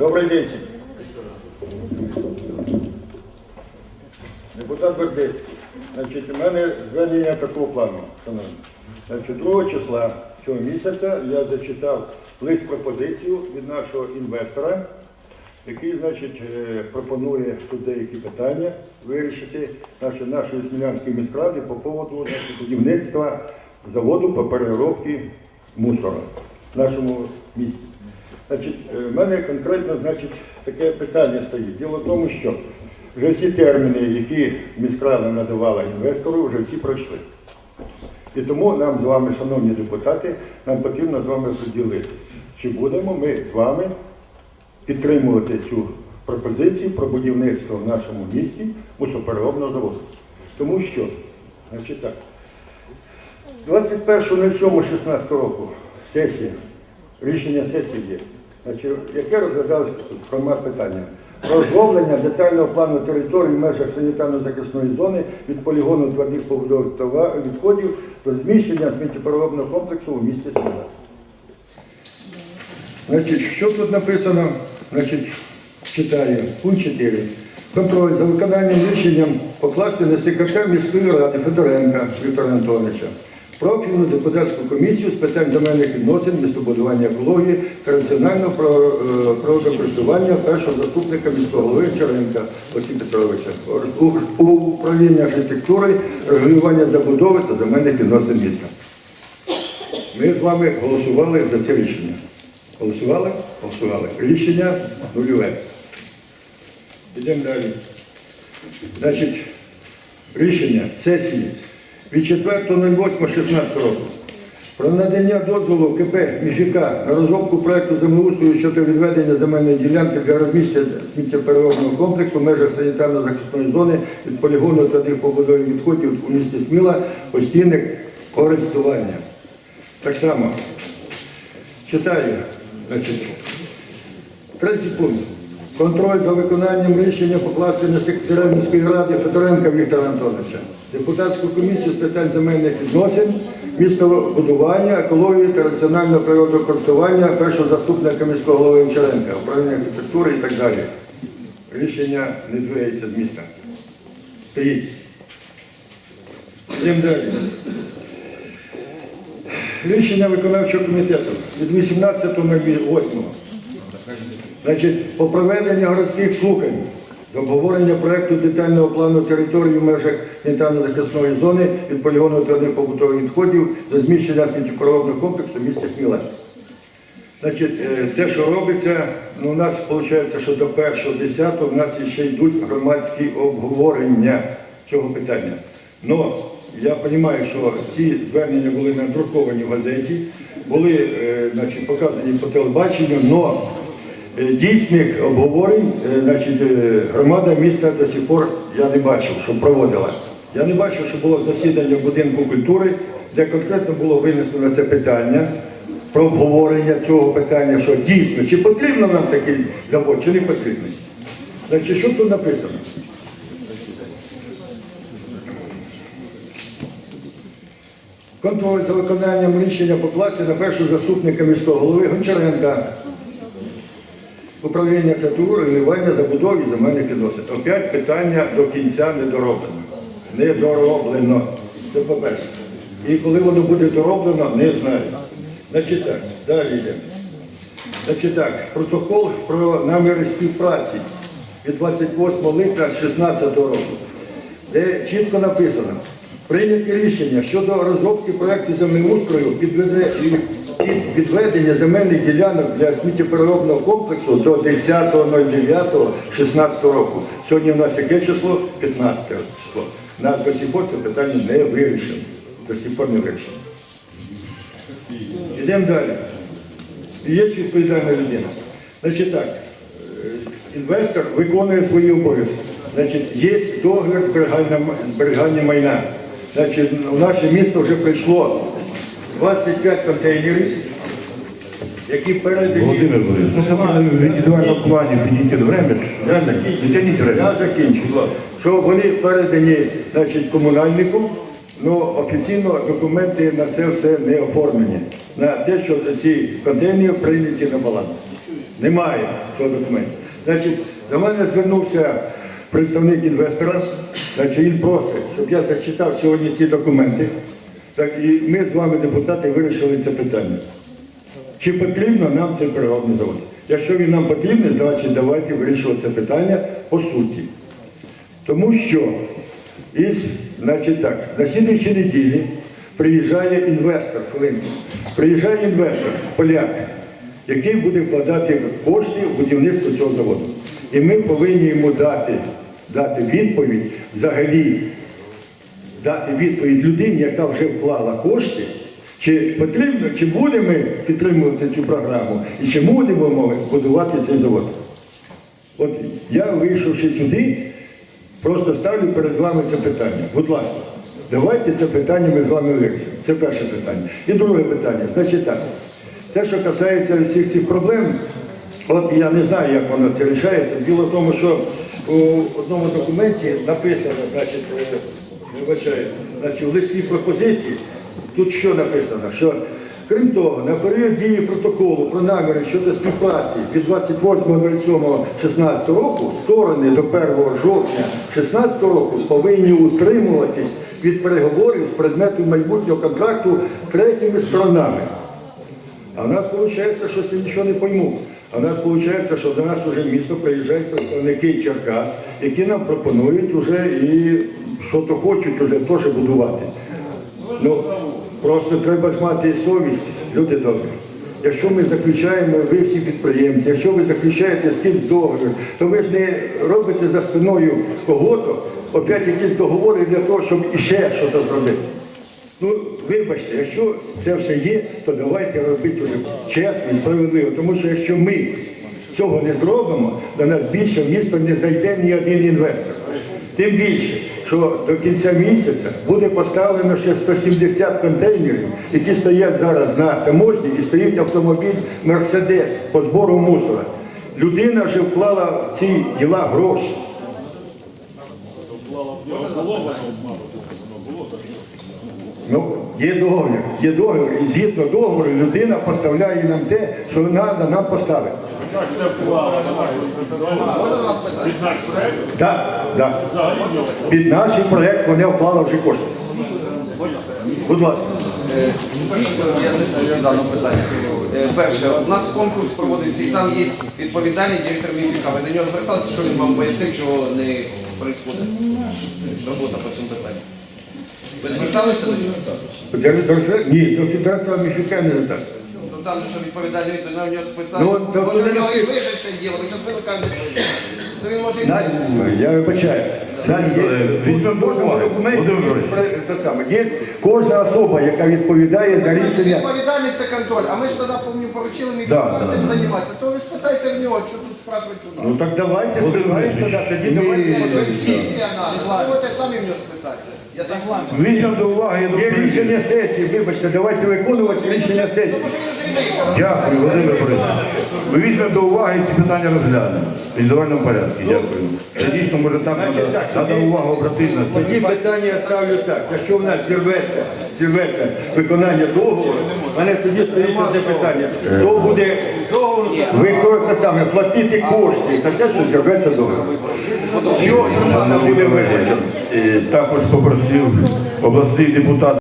Добрий день. Депутат Бердецький. Значить, у мене звернення такого плану, шановні. Значить, 2 числа цього місяця я зачитав лист пропозицію від нашого інвестора, який, значить, е, пропонує тут деякі питання вирішити нашої, нашої Смілянської міськради по поводу будівництва заводу по переробці мусора в нашому місті. Значить, е, в мене конкретно значить, таке питання стоїть. Діло в тому, що вже всі терміни, які міськрада надавала інвестору, вже всі пройшли. І тому нам з вами, шановні депутати, нам потрібно з вами приділитися, чи будемо ми з вами підтримувати цю пропозицію про будівництво в нашому місті мусопереробного заводу. Тому що, значить так, 21.07.16 року сесія, рішення сесії є, значить, яке розглядалось пряме питання. Розроблення детального плану території в межах санітарно-захисної зони від полігону твердих побудових відходів до зміщення сміттєпереробного комплексу у місті Сміла. Значить, що тут написано? Значить, читаю. Пункт 4. Контроль за виконанням рішенням покласти на секретар міської ради Федоренка Віктора Антоновича. Профільну депутатську комісію з питань земельних відносин, містобудування екології та раціонального право- е, природокористування першого заступника міського голови Черенка Олексія Петровича. У- Управління архітектури, регулювання забудови та земельних відносин міста. Ми з вами голосували за це рішення. Голосували? Голосували. Рішення нульове. Йдемо далі. Значить, рішення сесії від 4.08.16 року про надання дозволу КП «Міжіка» на розробку проекту землеустрою щодо відведення земельної ділянки для розміщення сміттєпереробного комплексу в межах санітарно-захисної зони від полігону та побудові відходів у місті Сміла постійне користування. Так само читаю, значить, третій пункт. Контроль за виконанням рішення покласти на секретаря міської ради Федоренка Віктора Антоновича, депутатську комісію з питань земельних відносин, містобудування, екології та раціонального природокористування першого заступника міського голови Овчаренка, управління архітектури і так далі. Рішення не двигається з міста. Стоїть. Йдемо далі. Рішення виконавчого комітету від 18.08. Значить, по проведенню городських слухань обговорення проекту детального плану території в межах санітарно-захисної зони від полігону твердих побутових відходів до зміщення сміттєпроводного комплексу в місті Сміла. Значить, е, те, що робиться, ну, у нас виходить, що до 1.10 у нас ще йдуть громадські обговорення цього питання. Но я розумію, що ці звернення були надруковані в газеті, були е, значить, показані по телебаченню, але дійсних обговорень е, значить, е, громада міста до сих пор я не бачив, що проводила. Я не бачив, що було засідання в будинку культури, де конкретно було винесено це питання про обговорення цього питання, що дійсно, чи потрібно нам такий завод, чи не потрібно. Значить, що тут написано? Контроль за виконанням рішення покласти на першого заступника міського голови Гончаренка. Управління культури, регулювання забудови і земельних відносин. Опять питання до кінця не дороблено. Не дороблено. Це по-перше. І коли воно буде дороблено, не знаю. Значить так, далі йдемо. Значить так, протокол про наміри співпраці від 28 липня 2016 року, де чітко написано, прийняті рішення щодо розробки проєкту землеустрою під веде- під відведення земельних ділянок для сміттєпереробного комплексу до 10.09.16 року. Сьогодні у нас яке число? 15 число. На до сих пор це питання не вирішено. До сих пор не вирішено. Йдемо далі. Є відповідальна людина. Значить так, е, інвестор виконує свої обов'язки. Значить, є договір зберігання майна. Значить, у наше місто вже прийшло 25 контейнерів, які передані. Володимир Борисович, ну, в індивідуальному плані підійти время. Я Не закінчу. Я закінчу. Що вони передані значить, комунальнику, ну офіційно документи на це все не оформлені. На те, що ці контейнери прийняті на баланс. Немає цього документу. Значить, до мене звернувся представник інвестора, значить він просить, щоб я зачитав сьогодні ці документи. Так, і ми з вами, депутати, вирішили це питання. Чи потрібно нам цей переробний завод? Якщо він нам потрібен, значить давайте вирішувати це питання по суті. Тому що із, значить так, на слідчій неділі приїжджає інвестор, хвилинку, приїжджає інвестор, поляк, який буде вкладати кошти в будівництво цього заводу. І ми повинні йому дати, дати відповідь взагалі, дати відповідь людині, яка вже вклала кошти, чи потрібно, чи будемо підтримувати цю програму, і чи будемо будувати цей завод. От я, вийшовши сюди, просто ставлю перед вами це питання. Будь ласка, давайте це питання ми з вами вирішимо. Це перше питання. І друге питання. Значить так, те, що касається всіх цих проблем, от я не знаю, як воно це рішається. Діло в тому, що у одному документі написано, значить, значить, в листі пропозиції, тут що написано? Що Крім того, на період дії протоколу про наміри щодо співпраці від 28.07.16 року сторони до 1 жовтня 2016 року повинні утримуватись від переговорів з предметом майбутнього контракту третіми сторонами. А в нас виходить, що я нічого не пойму. А в нас виходить, що до нас вже місто приїжджають представники Черкас, які нам пропонують вже і що то хочуть вже теж будувати. Ну, просто треба ж мати совість, люди добрі. Якщо ми заключаємо, ви всі підприємці, якщо ви заключаєте з кимсь договір, то ви ж не робите за спиною кого-то, опять якісь договори для того, щоб іще щось зробити. Ну, вибачте, якщо це все є, то давайте робити чесно і справедливо. Тому що якщо ми цього не зробимо, до нас більше в місто не зайде ні один інвестор. Тим більше, що до кінця місяця буде поставлено ще 170 контейнерів, які стоять зараз на таможні, і стоїть автомобіль Мерседес по збору мусора. Людина вже вклала в ці діла гроші. Ну, є договір, є договір, і згідно договору людина поставляє нам те, що треба нам поставити. Так, так. Під наш проєкт вони вклали вже кошти. Будь ласка. Я не питання. Перше, у нас конкурс проводився, і там є відповідальний директор Міфіка. Ви до нього зверталися, що він вам пояснив, чого не відбувається робота по цьому питанню? Ви зверталися до нього? Ні, до директора Міщука не так. Ну там же що відповідальний, то на нього спитати. Ну, то може ви в нього і не- вижить це діло, ви зараз виникаєте. То він може і Нас- Я вибачаю. Нас є, Візьмемо до уваги. Володимир Григорович. про- це саме. Є кожна особа, яка відповідає за рішення. Відповідальний це контроль, а ми ж тоді помню, поручили мені Да, цим да. займатися. То ви спитайте в нього, що тут спрашувати у нас. Ну так давайте спитаємо тоді, тоді давайте. Це сесія надо. Ви самі в нього спитайте. Я так Візьмемо до уваги. Є рішення сесії, вибачте, давайте виконувати рішення сесії. Дякую, Володимир Борисович. Ми візьмемо до уваги і ці питання розглянемо. В індивідуальному порядку. Дякую. Це дійсно може так треба увагу обратити на це. Тоді питання я ставлю так. Якщо в нас зірветься, зірветься виконання договору, в мене тоді стоїть одне питання. Хто буде виконувати саме платити кошти за те, що зірветься договор? Що треба буде виплатити? Е, Також попросив обласний депутат